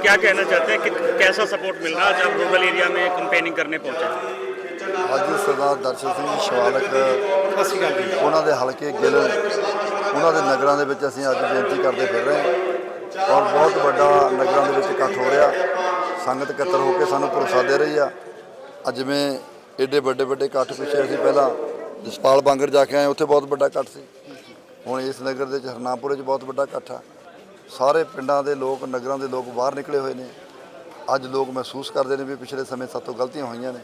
क्या कहना चाहते हैं कि कैसा सपोर्ट मिल रहा है जब रूरल एरिया में कैंपेनिंग करने पहुंचे ਅੱਜ ਸਰਦਾਰ ਦਰਸ਼ਨ ਸਿੰਘ ਸ਼ਵਾਲਕ ਉਹਨਾਂ ਦੇ ਹਲਕੇ ਗਿੱਲ ਉਹਨਾਂ ਦੇ ਨਗਰਾਂ ਦੇ ਵਿੱਚ ਅਸੀਂ ਅੱਜ ਬੇਨਤੀ ਕਰਦੇ ਫਿਰ ਰਹੇ ਹਾਂ ਔਰ ਬਹੁਤ ਵੱਡਾ ਨਗਰਾਂ ਦੇ ਵਿੱਚ ਇਕੱਠ ਹੋ ਰਿਹਾ ਸੰਗਤ ਇਕੱਤਰ ਹੋ ਕੇ ਸਾਨੂੰ ਭਰੋਸਾ ਦੇ ਰਹੀ ਆ ਅੱਜ ਜਿਵੇਂ ਏਡੇ ਵੱਡੇ ਵੱਡੇ ਇਕੱਠ ਪਿੱਛੇ ਅਸੀਂ ਪਹਿਲਾਂ ਜਸਪਾਲ ਬਾਂਗਰ ਜਾ ਕੇ ਆਏ ਉੱਥੇ ਬਹੁਤ ਵੱਡਾ ਇਕੱਠ ਸੀ ਹੁਣ ਇਸ ਨਗਰ ਦੇ ਵਿੱਚ ਹਰਨਾਮਪੁਰੇ 'ਚ ਬਹੁਤ ਵੱਡਾ ਇਕੱਠ ਆ ਸਾਰੇ ਪਿੰਡਾਂ ਦੇ ਲੋਕ ਨਗਰਾਂ ਦੇ ਲੋਕ ਬਾਹਰ ਨਿਕਲੇ ਹੋਏ ਨੇ ਅੱਜ ਲੋਕ ਮਹਿਸੂਸ ਕਰਦੇ ਨੇ ਵੀ ਪਿਛਲੇ ਸਮੇਂ ਸਾਤੋਂ ਗਲਤੀਆਂ ਹੋਈਆਂ ਨੇ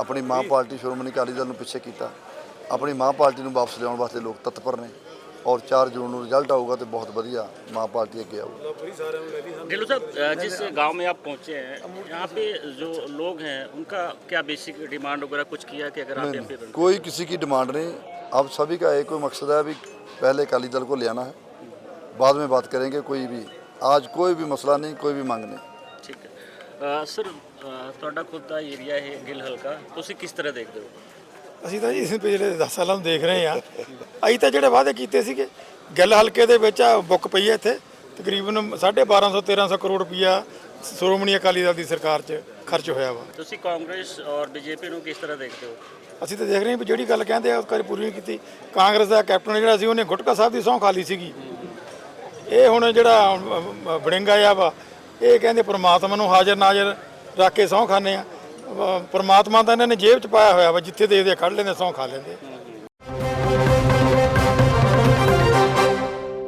ਆਪਣੀ ਮਾਂ ਪਾਰਟੀ ਸ਼੍ਰੋਮਣੀ ਅਕਾਲੀ ਦਲ ਨੂੰ ਪਿੱਛੇ ਕੀਤਾ ਆਪਣੀ ਮਾਂ ਪਾਰਟੀ ਨੂੰ ਵਾਪਸ ਲਿਆਉਣ ਵਾਸਤੇ ਲੋਕ ਤਤਪਰ ਨੇ ਔਰ 4 ਜੂਨ ਨੂੰ ਰਿਜ਼ਲਟ ਆਊਗਾ ਤੇ ਬਹੁਤ ਵਧੀਆ ਮਾਂ ਪਾਰਟੀ ਅੱਗੇ ਆਊਗੀ ढिल्लो साहब अ, जिस गांव में आप पहुंचे हैं यहाँ पे जो लोग हैं उनका क्या बेसिक डिमांड वगैरह कुछ किया कि अगर आप नहीं, एमपी नहीं, बन कोई किसी की डिमांड नहीं अब सभी का एक ही मकसद है अभी पहले अकाली दल को ले आना है बाद में बात करेंगे कोई भी आज कोई भी मसला नहीं कोई भी मांग नहीं ਠੀਕ ਹੈ ਅ, ਸਰ ਅ, ਤੁਹਾਡਾ ਖੁਦ ਦਾ ਏਰੀਆ ਹੈ ਗਿੱਲ ਹਲਕਾ ਤੁਸੀਂ ਕਿਸ ਤਰ੍ਹਾਂ ਦੇਖਦੇ ਹੋ ਅਸੀਂ ਤਾਂ ਜੀ ਇਸ ਪਿਛਲੇ 10 ਸਾਲਾਂ ਨੂੰ ਦੇਖ ਰਹੇ ਹਾਂ ਅਸੀਂ ਤਾਂ ਜਿਹੜੇ ਵਾਅਦੇ ਕੀਤੇ ਸੀਗੇ ਗੱਲ ਹਲਕੇ ਦੇ ਵਿੱਚ ਆ ਬੁੱਕ ਪਈ ਹੈ ਇੱਥੇ ਤਕਰੀਬਨ 1250 1300 ਕਰੋੜ ਰੁਪਈਆ ਸ਼੍ਰੋਮਣੀ ਅਕਾਲੀ ਦਲ ਦੀ ਸਰਕਾਰ 'ਚ ਖਰਚ ਹੋਇਆ ਵਾ ਤੁਸੀਂ ਕਾਂਗਰਸ ਔਰ ਬੀਜੇਪੀ ਨੂੰ ਕਿਸ ਤਰ੍ਹਾਂ ਦੇਖਦੇ ਹੋ ਅਸੀਂ ਤਾਂ ਦੇਖ ਰਹੇ ਹਾਂ ਵੀ ਜਿਹੜੀ ਗੱਲ ਕਹਿੰਦੇ ਆ ਉਹ ਕਦੇ ਪੂਰੀ ਨਹੀਂ ਕੀਤੀ ਕਾਂਗਰਸ ਦਾ ਕੈਪਟਨ ਜਿਹੜਾ ਸੀ ਉਹਨੇ ਗੁਟਕਾ ਸਾਹਿਬ ਦੀ ਸਹੁੰ ਖਾਲੀ ਸੀਗੀ ਇਹ ਹੁਣ ਜਿਹੜਾ ਅਮ, ਵੜਿੰਗਾ ਆ ਵਾ ਇਹ ਕਹਿੰਦੇ ਪ੍ਰਮਾਤਮਾ ਨੂੰ ਹਾਜ਼ਰ ਨਾਜ਼ਰ ਰੱਖ ਕੇ ਸਹੁੰ ਖਾਂਦੇ ਆ। ਅਮ, ਪ੍ਰਮਾਤਮਾ ਤਾਂ ਇਹਨਾਂ ਨੇ ਜੇਬ 'ਚ ਪਾਇਆ ਹੋਇਆ ਵਾ ਜਿੱਥੇ ਦੇਖਦੇ ਆ ਕੱਢ ਲੈਂਦੇ ਸਹੁੰ ਖਾ ਲੈਂਦੇ।